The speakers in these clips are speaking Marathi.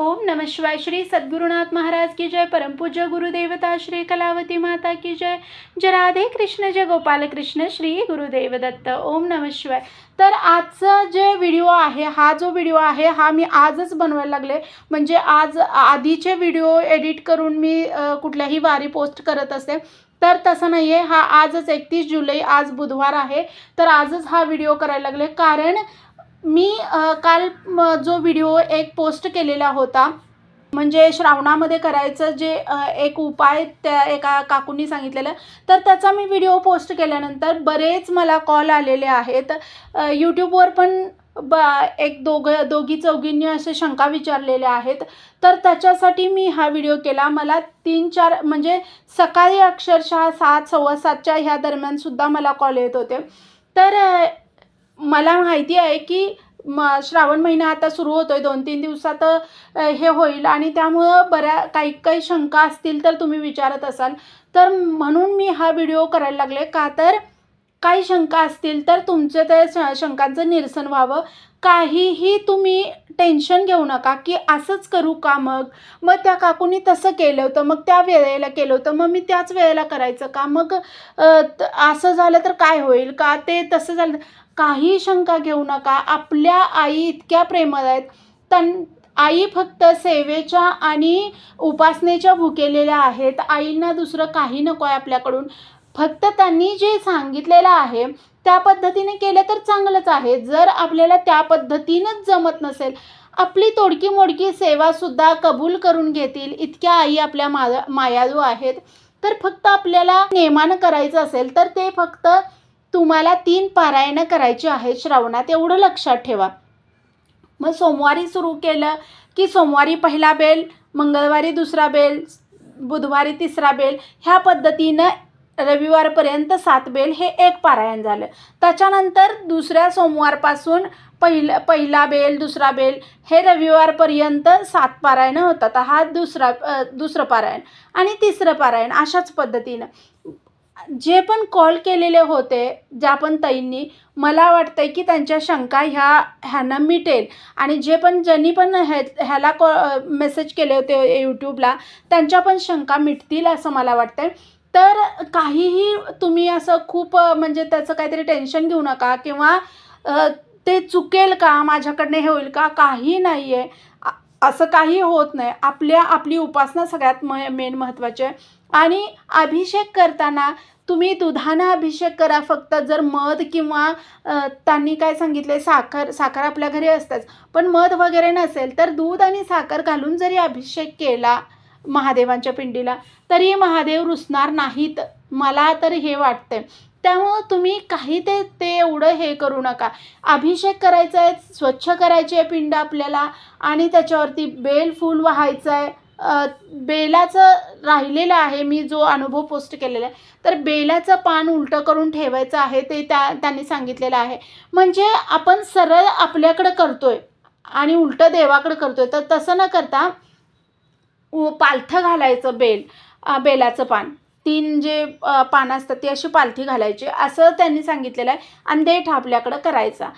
ओम नम शिवाय श्री सद्गुरुनाथ महाराज की जय परमपूज्य गुरुदेवता श्री कलावती माता की जय। जय राधे कृष्ण जय गोपाल कृष्ण श्री गुरुदेव दत्त। ओम नम शिवाय। तर आजचा जे व्हिडिओ आहे हा जो व्हिडिओ आहे हा मी आजच बनवायला लागले. म्हणजे आज आधीचे व्हिडिओ एडिट करून मी कुठल्याही वारी पोस्ट करत असते तर तसं नाही आहे हा आजच एकतीस जुलै आज बुधवार आहे. तर आजच हा व्हिडिओ करायला लागले. कारण मी काल जो व्हिडिओ एक पोस्ट केलेला होता म्हणजे श्रावणामध्ये करायचं जे एक उपाय त्या एका काकूंनी सांगितलेलं तर त्याचा मी व्हिडिओ पोस्ट केल्यानंतर बरेच मला कॉल आलेले आहेत. यूट्यूबवर पण ब एक दोघं दोघी चौघींनी असे शंका विचारलेल्या आहेत. तर त्याच्यासाठी मी हा व्हिडिओ केला. मला तीन चार म्हणजे सकाळी अक्षरशः सात सव्वा सातच्या ह्या दरम्यानसुद्धा मला कॉल येत होते. तर मला माहिती आहे की म श्रावण महिना आता सुरू होतो आहे दोन तीन दिवसात हे होईल आणि त्यामुळं बऱ्या काही काही शंका असतील तर तुम्ही विचारत असाल. तर म्हणून मी हा व्हिडिओ करायला लागले. का तर काही शंका असतील तर तुमचं त्या श शंकांचं निरसन व्हावं. काहीही तुम्ही टेन्शन घेऊ नका की असंच करू का मग? मग त्या काकूनी तसं केलं होतं मग त्या वेळेला केलं होतं मग मी त्याच वेळेला करायचं का? मग त- असं झालं तर काय होईल का? ते तसं झालं काही शंका घेऊ नका. आपल्या आई इतक्या प्रेमळ आहेत. त्यां आई फक्त सेवेच्या आणि उपासनेच्या भुकेलेल्या आहेत. आईंना दुसरं काही नको आहे आपल्याकडून. फक्त त्यांनी जे सांगितलेलं आहे त्या पद्धतीने केलं तर चांगलंच आहे. जर आपल्याला त्या पद्धतीनंच जमत नसेल आपली तोडकी मोडकी सेवासुद्धा कबूल करून घेतील इतक्या आई आपल्या मा मायाळू आहेत. तर फक्त आपल्याला नेमानं करायचं असेल तर ते फक्त तुम्हाला तीन पारायणं करायची आहेत. श्रावणात एवढं लक्षात ठेवा. मग सोमवारी सुरू केलं की सोमवारी पहिला बेल मंगळवारी दुसरा बेल बुधवारी तिसरा बेल ह्या पद्धतीनं रविवारपर्यंत सात बेल हे एक पारायण झालं. त्याच्यानंतर दुसऱ्या सोमवारपासून पहिला पहिला बेल दुसरा बेल हे रविवारपर्यंत सात पारायणं होतात. हा दुसरा दुसरं पारायण आणि तिसरं पारायण अशाच पद्धतीनं. जे पण कॉल केलेले होते ज्या पण ताईंनी मला वाटतंय की त्यांच्या शंका ह्या ह्यांना मिटेल. आणि जे पण ज्यांनी पण ह्या ह्याला कॉ मेसेज केले होते यूट्यूबला त्यांच्या पण शंका मिटतील असं मला वाटतंय. तर काहीही तुम्ही असं खूप म्हणजे त्याचं काहीतरी टेन्शन घेऊ नका किंवा ते चुकेल का माझ्याकडनं हे होईल का काही नाही आहे असं काही होत नाही. आपल्या आपली उपासना सगळ्यात म मेन महत्त्वाची आहे. आणि अभिषेक करताना तुम्ही दुधानं अभिषेक करा. फक्त जर मध किंवा त्यांनी काय सांगितले साखर साखर आपल्या घरी असतेच. पण मध वगैरे नसेल तर दूध आणि साखर घालून जरी अभिषेक केला महादेवांच्या पिंडीला. तरी महादेव रुसणार नाहीत. मला तर हे वाटतंय. त्यामुळं तुम्ही काही ते ते एवढं हे करू नका. अभिषेक करायचा आहे स्वच्छ करायची आहे पिंड आपल्याला आणि त्याच्यावरती बेल फूल व्हायचं आहे. बेलाचं राहिलेलं आहे मी जो अनुभव पोस्ट केलेला आहे. तर बेलाचं पान उलटं करून ठेवायचं आहे ते त्या त्यांनी सांगितलेलं आहे. म्हणजे आपण सरळ आपल्याकडं करतोय आणि उलटं देवाकडं करतोय. तर तसं न करता पालथं घालायचं बेल बेलाचं पान. तीन जे पानं असतात ती अशी पालथी घालायची. असं त्यांनी सांगितलेलं आहे आणि देठ आपल्याकडं करायचा.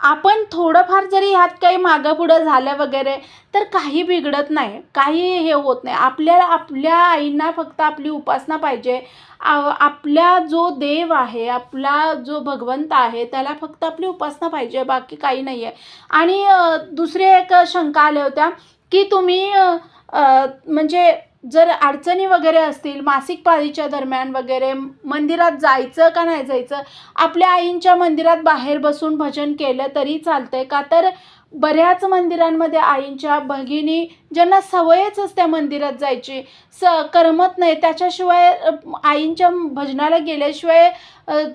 आपण थोडंफार जरी ह्यात काही मागं पुढं झालं वगैरे तर काही बिघडत नाही. काही हे होत नाही. आपल्याला आपल्या आईंना फक्त आपली उपासना पाहिजे. आपल्या आपला जो देव आहे आपला जो भगवंत आहे त्याला फक्त आपली उपासना पाहिजे बाकी काही नाही आहे आणि दुसरी एक शंका आल्या होत्या की तुम्ही म्हणजे जर अडचणी वगैरे असतील मासिक पाळीच्या दरम्यान वगैरे मंदिरात जायचं का नाही जायचं आपल्या आईंच्या मंदिरात बाहेर बसून भजन केलं तरी चालतंय का? तर बऱ्याच मंदिरांमध्ये आईंच्या भगिनी ज्यांना सवयच असते मंदिरात जायची स करमत नाही त्याच्याशिवाय आईंच्या भजनाला गेल्याशिवाय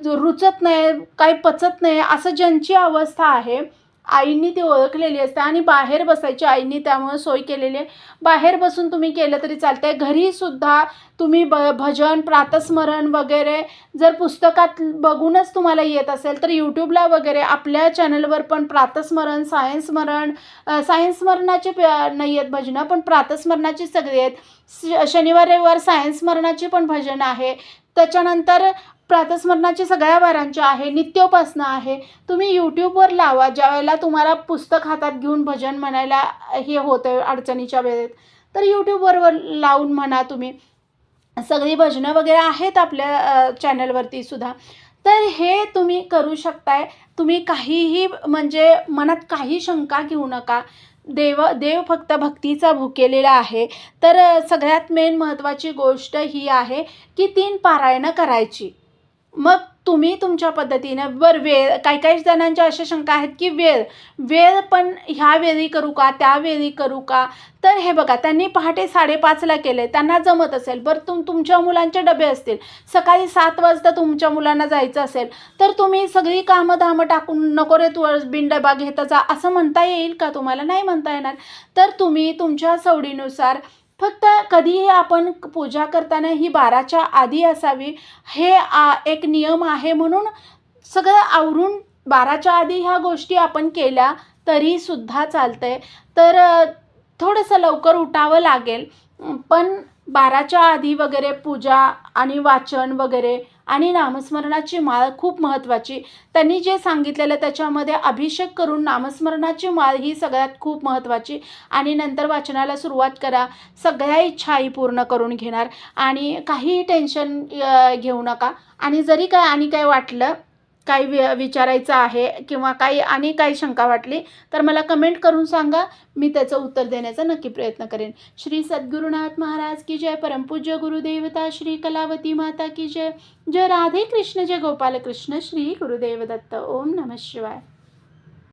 रुचत नाही काही पचत नाही असं ज्यांची अवस्था आहे आईंनी ती ओळखलेली असते आणि बाहेर बसायची आईंनी त्यामुळे सोय केलेली आहे. बाहेर बसून तुम्ही केलं तरी चालतंय. घरीसुद्धा तुम्ही ब भजन प्रातस्मरण वगैरे जर पुस्तकात बघूनच तुम्हाला येत असेल तर यूट्यूबला वगैरे आपल्या चॅनलवर पण प्रातस्मरण सायन्स स्मरण प नाही आहेत भजनं पण प्रातस्मरणाची सगळी आहेत. श शनिवार रविवार सायन्समरणाची पण भजनं आहे. त्याच्यानंतर प्रातस्मरणाची सगळ्या वारांच्या आहे नित्योपासना आहे. तुम्ही यूट्यूबवर लावा ज्यावेळेला तुम्हाला पुस्तक हातात घेऊन भजन म्हणायला हे होतं अडचणीच्या वेळेत. तर यूट्यूबवर लावून म्हणा तुम्ही. सगळी भजनं वगैरे आहेत आपल्या चॅनलवरती सुद्धा. तर हे तुम्ही करू शकताय. तुम्ही काहीही म्हणजे मनात काही शंका घेऊ नका. देव देव फक्त भक्तीचा भुकेलेला आहे. तर सगळ्यात मेन महत्त्वाची गोष्ट ही आहे की तीन पारायणं करायची. मग तुम्ही तुमच्या पद्धतीनं बरं वेळ काही काही जणांच्या अशा शंका आहेत की वेळ वेळ पण ह्या वेळी करू का त्या वेळी करू का? तर हे बघा त्यांनी पहाटे साडेपाचला केले त्यांना जमत असेल बरं तुम तुमच्या मुलांचे डबे असतील सकाळी सात वाजता तुमच्या मुलांना जायचं असेल तर तुम्ही सगळी कामं धामं टाकून नको रे तू बिन डबा घेता जा असं म्हणता येईल का तुम्हाला? नाही म्हणता येणार. तर तुम्ही तुमच्या सवडीनुसार फक्त कधीही आपण पूजा करताना ही बाराच्या आधी असावी हे आ, एक नियम आहे म्हणून सगळं आवरून बाराच्या आधी ह्या गोष्टी आपण केल्या तरीसुद्धा चालतंय. तर थोडंसं लवकर उठावं लागेल. पण बाराच्या आधी वगैरे पूजा आणि वाचन वगैरे आणि नामस्मरणाची माळ खूप महत्त्वाची. त्यांनी जे सांगितलेलं त्याच्यामध्ये अभिषेक करून नामस्मरणाची माळ ही सगळ्यात खूप महत्त्वाची. आणि नंतर वाचनाला सुरुवात करा. सगळ्या इच्छाही पूर्ण करून घेणार. आणि काहीही टेन्शन घेऊ नका. आणि जरी काय आणि काय वाटलं काही वि विचारायचं आहे किंवा काही आणि काही शंका वाटली तर मला कमेंट करून सांगा. मी त्याचं उत्तर देण्याचा नक्की प्रयत्न करेन. श्री सद्गुरुनाथ महाराज की जय. परमपूज्य गुरुदेवता श्री कलावती माता की जय. जय राधे कृष्ण जय गोपाल कृष्ण श्री गुरुदेव दत्त ओम नमः शिवाय.